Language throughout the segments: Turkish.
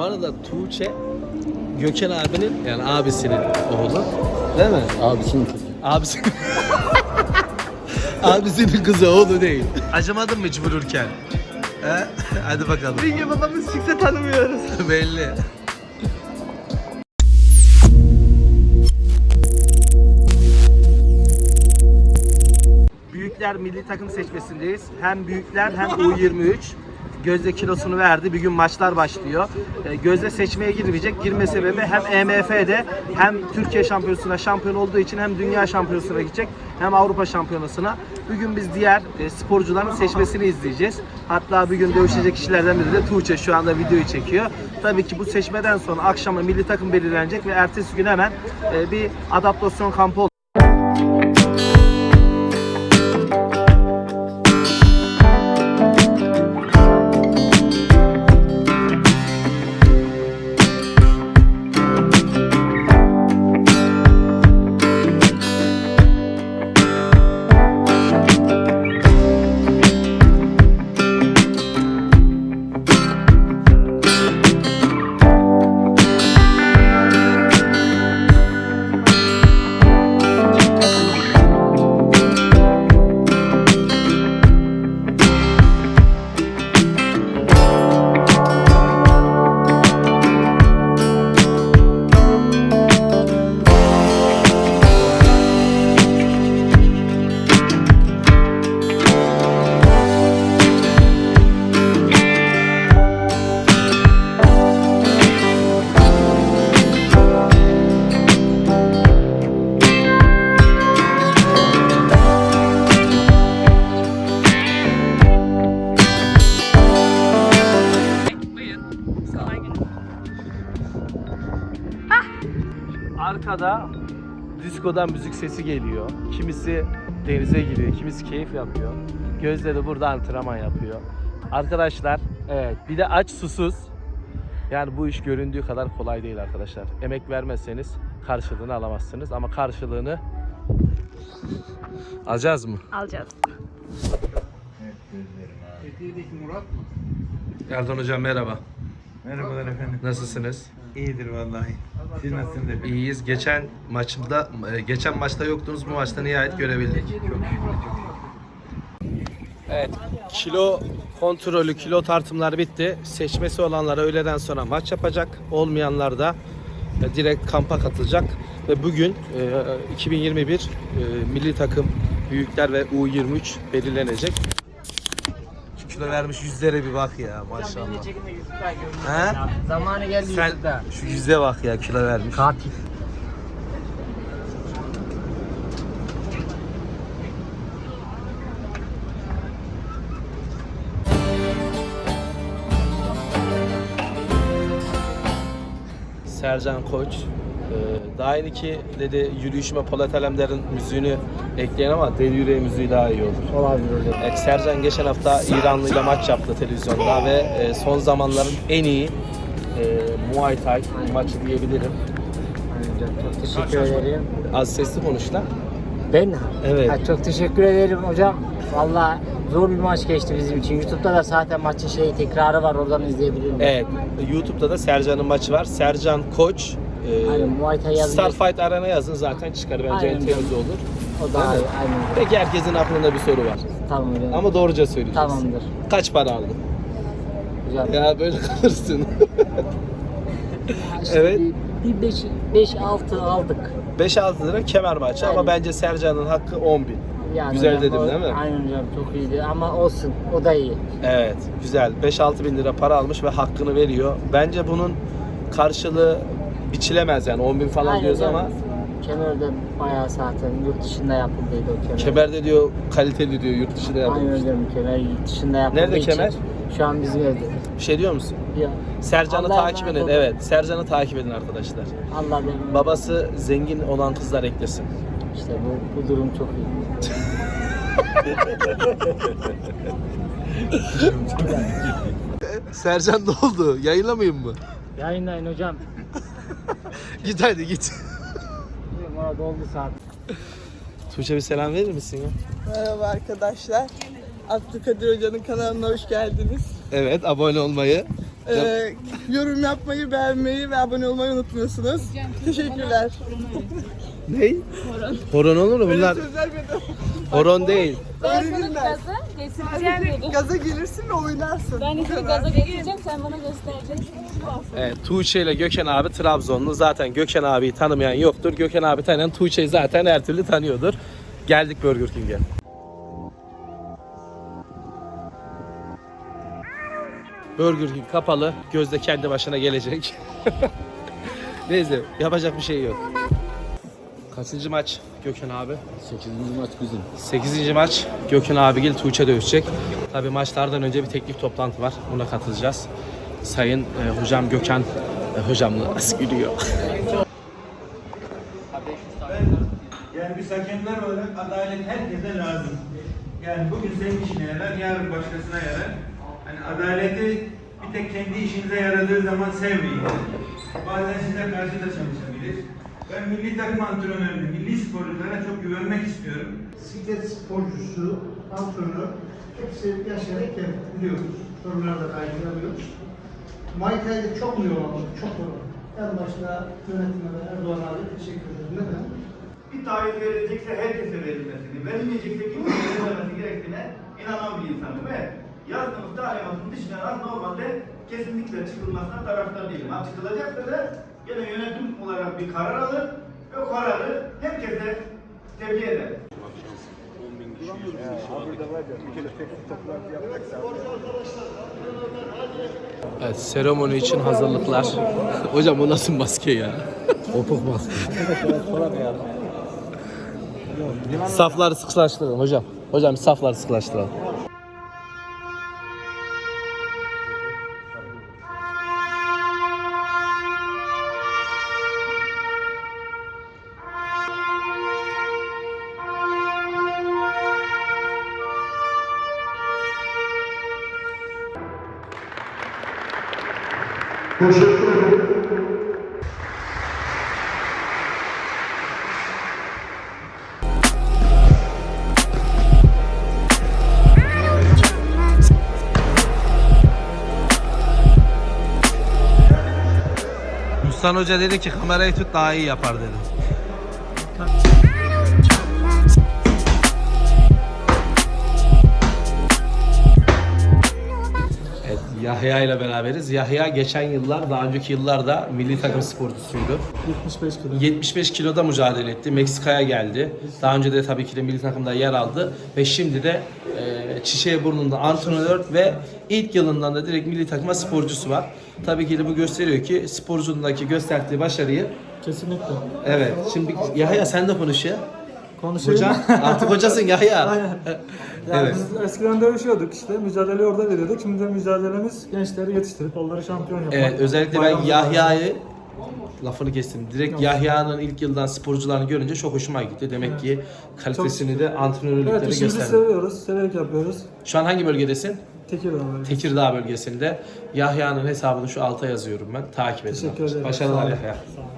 Bu arada Tuğçe Gökhan abinin yani abisinin oğlu. Değil mi? Abisinin çocuğu. Abisi. Abisinin kızı oğlu değil. Acımadın mı hiç vururken? He? Hadi bakalım. Ringe babamız çıksa tanımıyoruz. Belli. Büyükler milli takım seçmesindeyiz. Hem büyükler hem U23. Gözde kilosunu verdi. Bir gün maçlar başlıyor. Ee, Gözde seçmeye girmeyecek. Girme sebebi hem EMF'de hem Türkiye şampiyonasına şampiyon olduğu için hem dünya şampiyonasına gidecek hem Avrupa şampiyonasına. Bugün biz diğer e, sporcuların seçmesini izleyeceğiz. Hatta bir gün dövüşecek kişilerden biri de Tuğçe şu anda videoyu çekiyor. Tabii ki bu seçmeden sonra akşama milli takım belirlenecek ve ertesi gün hemen e, bir adaptasyon kampı Arkada diskodan müzik sesi geliyor. Kimisi denize giriyor, kimisi keyif yapıyor. Gözde de burada antrenman yapıyor. Arkadaşlar, evet bir de aç susuz. Yani bu iş göründüğü kadar kolay değil arkadaşlar. Emek vermezseniz karşılığını alamazsınız ama karşılığını alacağız mı? Alacağız. Erdoğan hocam merhaba. Merhabalar efendim. Nasılsınız? İyidir vallahi. Siz nasılsınız efendim? İyiyiz. Geçen maçımda e, geçen maçta yoktunuz. Bu maçta nihayet görebildik. Evet. Kilo kontrolü, kilo tartımlar bitti. Seçmesi olanlar öğleden sonra maç yapacak. Olmayanlar da e, direkt kampa katılacak. Ve bugün e, 2021 e, milli takım büyükler ve U23 belirlenecek. Kilo vermiş yüzlere bir bak ya maşallah. He? Zamanı geldi Sen YouTube'da. şu yüze bak ya kilo vermiş. Katil. Sercan Koç. Ee, daha yeni ki dedi yürüyüşüme Polat Alemdar'ın müziğini ekleyen ama Deli Yüreği müziği daha iyi olur. Olabilir hocam. Evet, Sercan geçen hafta İranlı ile maç yaptı televizyonda ve e, son zamanların en iyi e, Muay Thai maçı diyebilirim. Çok teşekkür ederim. Az sesli konuş lan. Ben Evet. Ha, çok teşekkür ederim hocam. Valla zor bir maç geçti bizim için. YouTube'da da zaten maçın şeyi tekrarı var oradan izleyebilirim. Evet, YouTube'da da Sercan'ın maçı var. Sercan Koç. E, Aynen Muay Thai yazınca Starfight Arena yazın zaten çıkar bence en Aynen. temiz olur. o da mi? aynen. Peki herkesin aklında bir soru var. Tamam hocam. Ama doğruca söyleyeceğiz. Tamamdır. Kaç para aldın? Hocam. Ya böyle kalırsın. İşte evet. Bir 5 5 6 aldık. 5-6 lira kemer maçı ama Aynen. bence Sercan'ın hakkı 10 bin. Yani Güzel hocam, dedim o- değil mi? Aynen hocam çok iyiydi ama olsun o da iyi. Evet güzel. 5-6 bin lira para almış ve hakkını veriyor. Bence bunun karşılığı biçilemez yani 10 bin falan Aynen diyoruz ama Kemerde bayağı zaten yurt dışında yapıldıydı o kemer. kemerde diyor kaliteli diyor yurt dışında Aynen yapılmış. hocam kemer yurt dışında yapıldığı Nerede için kemer? Şu an bizim evde. Bir şey diyor musun? Ya, Sercan'ı Allah'a takip emanet edin. olun. Evet Sercan'ı takip edin arkadaşlar. Allah benim. Babası zengin olan kızlar eklesin. İşte bu, bu durum çok iyi. Sercan ne oldu? Yayınlamayayım mı? Yayınlayın hocam. Git hadi git. Bana doldu saat. Tuğçe bir selam verir misin ya? Merhaba arkadaşlar. Abdülkadir Hoca'nın kanalına hoş geldiniz. Evet abone olmayı. Ee, yorum yapmayı, beğenmeyi ve abone olmayı unutmuyorsunuz. Teşekkürler. Ney? Horon. Horon olur mu? Bunlar Sözler horon değil. ben. Gaza getireceğim. Gaza gelirsin ve oynarsın. Ben işte gaza getireceğim sen bana göstereceksin. Evet, Tuğçe ile Gökhan abi Trabzonlu. Zaten Gökhan abiyi tanımayan yoktur. Gökhan abi tanıyan Tuğçe'yi zaten her türlü tanıyordur. Geldik Burger King'e. Burger King kapalı. Gözde kendi başına gelecek. Neyse yapacak bir şey yok. Kaçıncı maç Gökhan abi? 8. maç bizim. 8. maç Gökhan abigil Tuğçe dövüşecek. Tabi maçlardan önce bir teknik toplantı var. Buna katılacağız. Sayın e, hocam Gökhan e, hocamla nasıl gülüyor. Yani biz hakemler olarak adalet herkese lazım. Yani bugün senin işine yarar, yarın başkasına yarar. Hani adaleti bir tek kendi işinize yaradığı zaman sevmeyin. Bazen size karşı da çalışabilir. Ben milli takım antrenörüne, milli sporculara çok güvenmek istiyorum. bisiklet sporcusu, antrenör hepsi yaşayarak biliyoruz. Sorular da kaydırabiliyoruz. Muay Thai'de çok mu yol aldık? Çok yol aldık. En başta yönetime ve Erdoğan abi teşekkür ederim. Neden? bir taahhüt verilecekse herkese verilmesini, verilmeyecekse kimseye verilmemesi gerektiğine inanan bir insanım ve yazdığımız talimatın dışına normalde kesinlikle çıkılmasına taraftar değilim. Ha çıkılacaksa da gene yönetim olarak bir karar alır ve o kararı herkese tebliğ eder. Evet seremoni için hazırlıklar. hocam o nasıl maske ya? Opuk maske. safları sıklaştıralım hocam. Hocam safları sıklaştıralım. Mustan Hoca dedi ki kamerayı tut daha iyi yapar dedi. Yahya ile beraberiz. Yahya geçen yıllar, daha önceki yıllarda milli takım sporcusuydu. 75 kilo. 75 kiloda mücadele etti. Meksika'ya geldi. Daha önce de tabii ki de milli takımda yer aldı. Ve şimdi de e, Çiçeği antrenör ve ilk yılından da direkt milli takıma sporcusu var. Tabii ki de bu gösteriyor ki sporculuğundaki gösterdiği başarıyı Kesinlikle. Evet. Şimdi Yahya sen de konuş ya. Konuşayım. Hocam artık hocasın Yahya. Aynen. Yani Evet. biz eskiden dövüşüyorduk işte, mücadeleyi orada veriyorduk. Şimdi de mücadelemiz gençleri yetiştirip onları şampiyon yapmak. Evet özellikle ben Yahya'yı lafını kestim. Direkt Yahya'nın ilk yıldan sporcularını görünce çok hoşuma gitti. Demek ki kalitesini de antrenörlükte Evet gösterdi. seviyoruz, severek yapıyoruz. Şu an hangi bölgedesin? Tekirdağ böyle. Tekirdağ bölgesinde. Yahya'nın hesabını şu alta yazıyorum ben. Takip edin. Teşekkür ederim. Başarılar Sağ olun.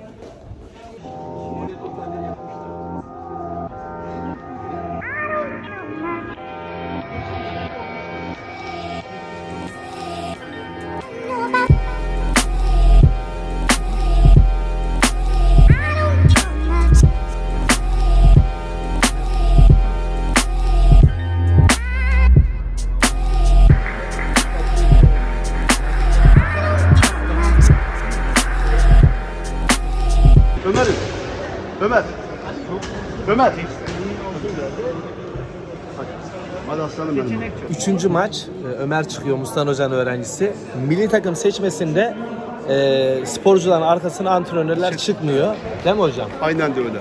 Üçüncü maç e, Ömer çıkıyor Mustan Hoca'nın öğrencisi. Milli takım seçmesinde e, sporcuların arkasına antrenörler çıkmıyor. Değil mi hocam? Aynen de öyle.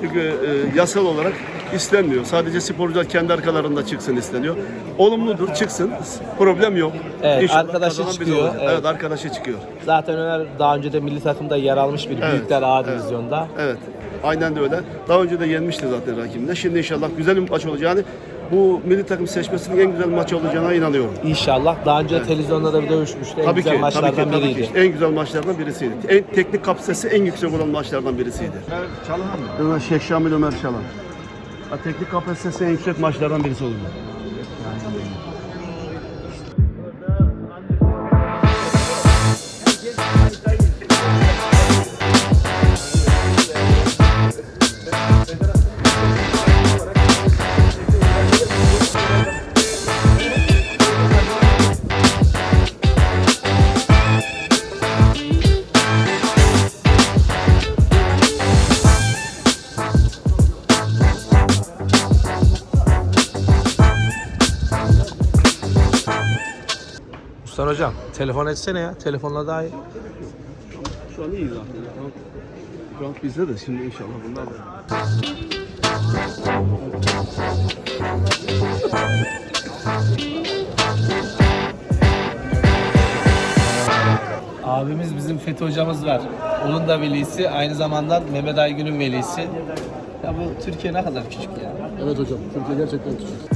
Çünkü e, yasal olarak istenmiyor. Sadece sporcular kendi arkalarında çıksın isteniyor. Olumludur, çıksın. Problem yok. Evet, arkadaşı kazanan biz çıkıyor, olacağız. evet. Evet. arkadaşı çıkıyor. Zaten Ömer daha önce de milli takımda yer almış bir büyükler A divizyonda. Evet. Aynen de öyle. Daha önce de yenmişti zaten rakibinde. Şimdi inşallah güzel bir maç olacağını, bu milli takım seçmesinin en güzel maç olacağına inanıyorum. İnşallah. Daha önce de televizyonda da bir dövüşmüştü. En Tabii güzel ki, maçlardan tabii ki, tabii biriydi. ki. En güzel maçlardan birisiydi. En teknik kapasitesi en yüksek olan maçlardan birisiydi. Çalhan mı? Ömer Şeyh Şamil Ömer Çalan. Ha, Teknik kapasitesi en yüksek maçlardan birisi oldu. Mustafa hocam telefon etsene ya. Telefonla daha iyi. Şu an iyi zaten. an bizde de şimdi inşallah bunlar da. Abimiz bizim Fethi hocamız var. Onun da velisi. Aynı zamanda Mehmet Aygün'ün velisi. Ya bu Türkiye ne kadar küçük ya. Evet hocam, Türkiye gerçekten küçük.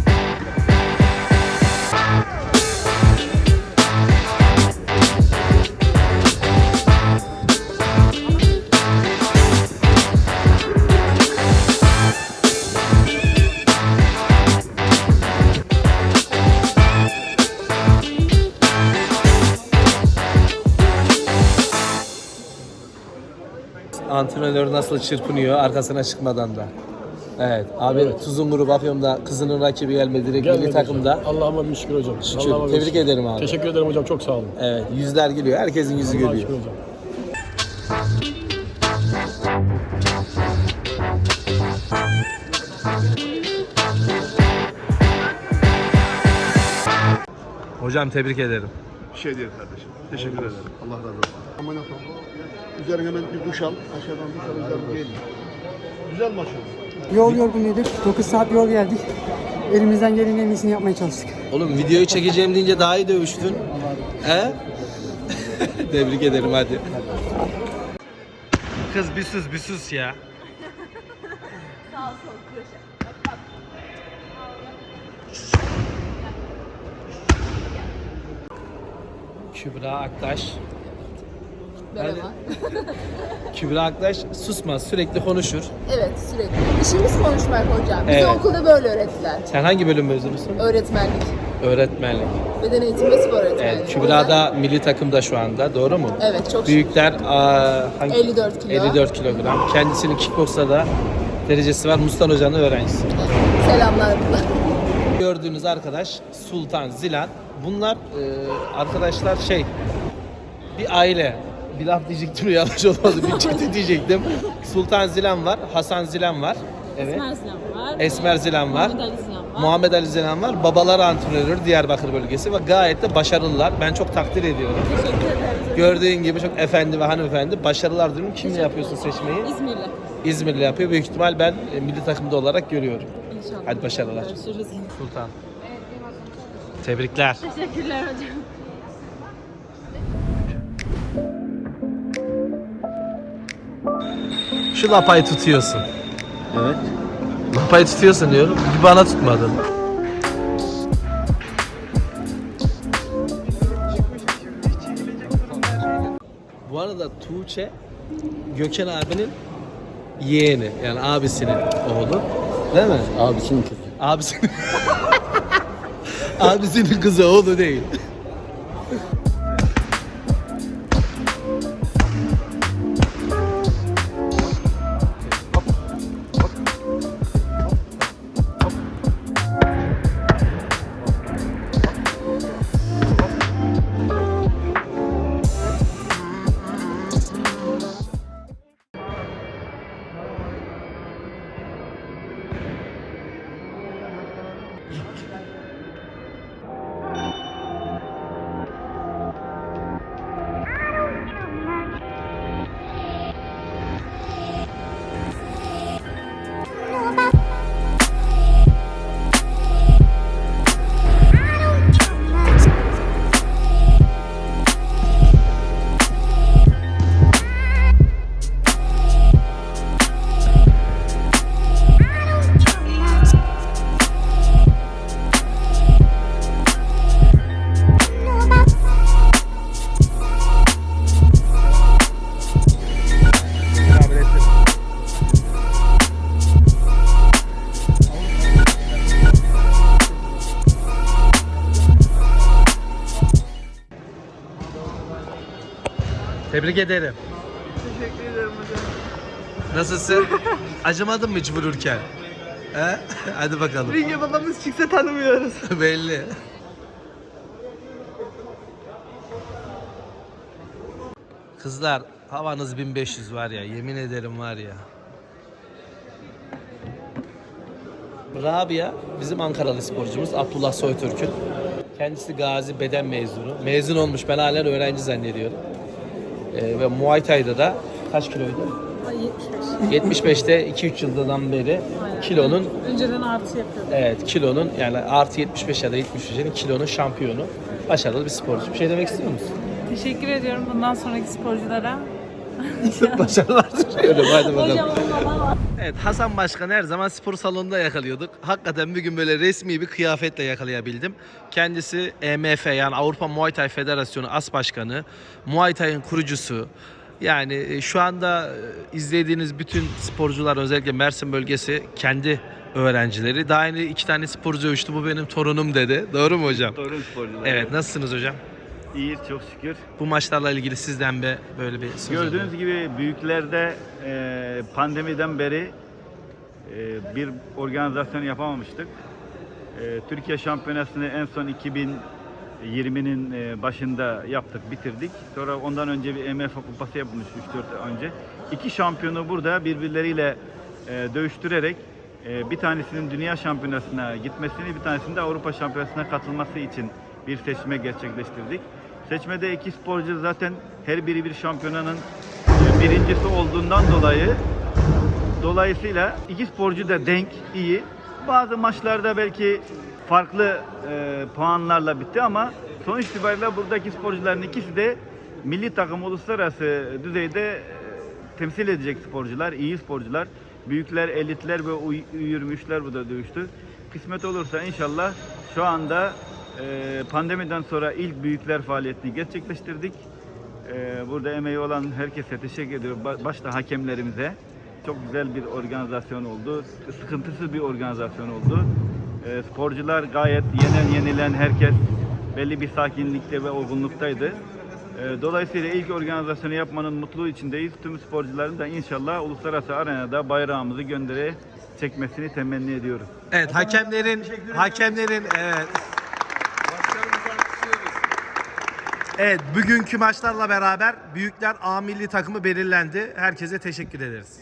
Antrenör nasıl çırpınıyor arkasına çıkmadan da. Evet. Abi Tuzumuru Bafyon'da kızının rakibi gelmedi direkt milli takımda. Allah'ıma bin şükür hocam. Şükür. Allah'ıma bin Tebrik şükür. ederim abi. Teşekkür ederim hocam, çok sağ olun. Evet. Yüzler gülüyor. Herkesin yüzü Allah'a gülüyor. şükür hocam. Hocam tebrik ederim. Şey değil kardeşim. Teşekkür ederim. Allah razı olsun. Aman Allah'ım. Üzerine hemen bir duş al. Aşağıdan duş al. Üzerine gelin. Güzel maç oldu. Yol yorgunluğudur. 9 saat yol geldik. Elimizden gelenin en iyisini yapmaya çalıştık. Oğlum videoyu çekeceğim deyince daha iyi dövüştün. He? tebrik ederim hadi. Kız bir sus bir sus ya. Kübra Aktaş. Merhaba. Kübra Aktaş susmaz sürekli konuşur. Evet sürekli. İşimiz konuşmak hocam. Bize Evet. okulda böyle öğrettiler. Sen hangi bölüm mezunusun? Öğretmenlik. Öğretmenlik. Beden eğitimi ve spor öğretmenliği. Evet, Kübra da milli takımda şu anda, doğru mu? Evet çok Büyükler aa, hangi? 54 kilo. 54 kilogram. Kendisinin kickboksta da derecesi var. Mustan Hoca'nın öğrencisi. şık. Selamlar. Gördüğünüz arkadaş Sultan Zilan. Bunlar e, arkadaşlar şey bir aile. Bir laf diyecektim yanlış olmadı. Bir çete diyecektim. Sultan Zilan var, Hasan Zilan var. Evet. Esmer Sinan var. Esmer Zilan var. Muhammed Ali Sinan var. Muhammed Ali Zilan var. Babalar antrenörü Diyarbakır bölgesi ve gayet de başarılılar. Ben çok takdir ediyorum. Teşekkür ederim. Gördüğün gibi çok efendi ve hanımefendi. Başarılar diliyorum. Kimle yapıyorsun seçmeyi? İzmirli. İzmirli yapıyor. Büyük ihtimal ben e, milli takımda olarak görüyorum. İnşallah. Hadi başarılar. Görüşürüz. Sultan. Tebrikler. Teşekkürler hocam. Şu lapayı tutuyorsun. Evet. Lapayı tutuyorsun diyorum. Bir bana tutmadın. Bu arada Tuğçe Gökhan abinin yeğeni yani abisinin oğlu. Değil mi? Abisinin kızı. Abisinin Abisinin kızı oğlu değil. Tebrik ederim. Teşekkür ederim hocam. Nasılsın? Acımadın mı hiç vururken? He? Hadi bakalım. Ringe babamız çıksa tanımıyoruz. Belli. Kızlar havanız 1500 var ya yemin ederim var ya. Rabia bizim Ankaralı sporcumuz Abdullah Soytürk'ün. Kendisi Gazi beden mezunu. Mezun olmuş ben halen öğrenci zannediyorum. Ee, ve Muay Thai'da da kaç kiloydu? 75. 75'te 2-3 yıldan beri kilonun Önceden artı yapıyordum. Evet kilonun yani artı 75 ya da 75'in kilonun şampiyonu. Başarılı bir sporcu. Bir şey demek istiyor musun? Teşekkür ediyorum bundan sonraki sporculara. Başarılar diliyorum. Hadi bakalım. Evet Hasan Başkan her zaman spor salonunda yakalıyorduk. Hakikaten bir gün böyle resmi bir kıyafetle yakalayabildim. Kendisi EMF yani Avrupa Muay Thai Federasyonu As Başkanı, Muay Thai'nin kurucusu. Yani e, şu anda e, izlediğiniz bütün sporcular özellikle Mersin bölgesi kendi öğrencileri. Daha yeni iki tane sporcu uçtu bu benim torunum dedi. Doğru mu hocam? Torun sporcular. Evet nasılsınız hocam? İyiyiz çok şükür. Bu maçlarla ilgili sizden bir böyle bir söz Gördüğünüz alayım. gibi büyüklerde e, pandemiden beri e, bir organizasyon yapamamıştık. E, Türkiye Şampiyonası'nı en son 2020'nin e, başında yaptık, bitirdik. Sonra ondan önce bir MF kupası yapılmış 3-4 ay önce. İki şampiyonu burada birbirleriyle e, dövüştürerek e, bir tanesinin dünya şampiyonasına gitmesini, bir tanesinin de Avrupa şampiyonasına katılması için bir seçme gerçekleştirdik. Seçmede iki sporcu zaten her biri bir şampiyonanın e, birincisi olduğundan dolayı Dolayısıyla iki sporcu da denk, iyi. Bazı maçlarda belki farklı e, puanlarla bitti ama sonuç itibariyle buradaki sporcuların ikisi de milli takım uluslararası düzeyde e, temsil edecek sporcular, iyi sporcular. Büyükler, elitler ve U23'ler burada dövüştü. Kısmet olursa inşallah şu anda pandemiden sonra ilk büyükler faaliyetini gerçekleştirdik. Ee, burada emeği olan herkese teşekkür ediyorum. Ba- Başta hakemlerimize. Çok güzel bir organizasyon oldu. Sıkıntısız bir organizasyon oldu. Ee, sporcular gayet yenen yenilen herkes belli bir sakinlikte ve olgunluktaydı. Ee, dolayısıyla ilk organizasyonu yapmanın mutluluğu içindeyiz. Tüm sporcuların da inşallah uluslararası arenada bayrağımızı göndere çekmesini temenni ediyoruz. Evet hakemlerin hakemlerin evet. Evet bugünkü maçlarla beraber büyükler A milli takımı belirlendi. Herkese teşekkür ederiz.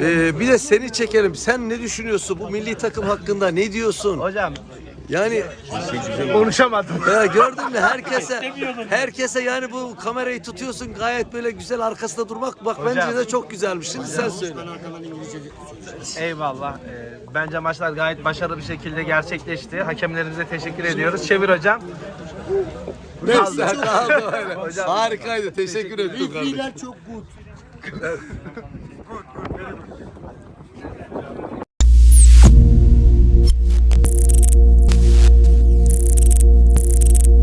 Ee, bir de seni çekelim. Sen ne düşünüyorsun bu milli takım hakkında? Ne diyorsun? Hocam Yani konuşamadım. ya gördün mü herkese herkese yani bu kamerayı tutuyorsun gayet böyle güzel arkasında durmak bak bence de çok güzelmiş. Şimdi sen söyle. Eyvallah. Ee, bence maçlar gayet başarılı bir şekilde gerçekleşti. Hakemlerimize teşekkür ediyoruz. Çevir hocam. Neyse kaldı öyle. Harikaydı. Teşekkür ederim kardeşim. çok good.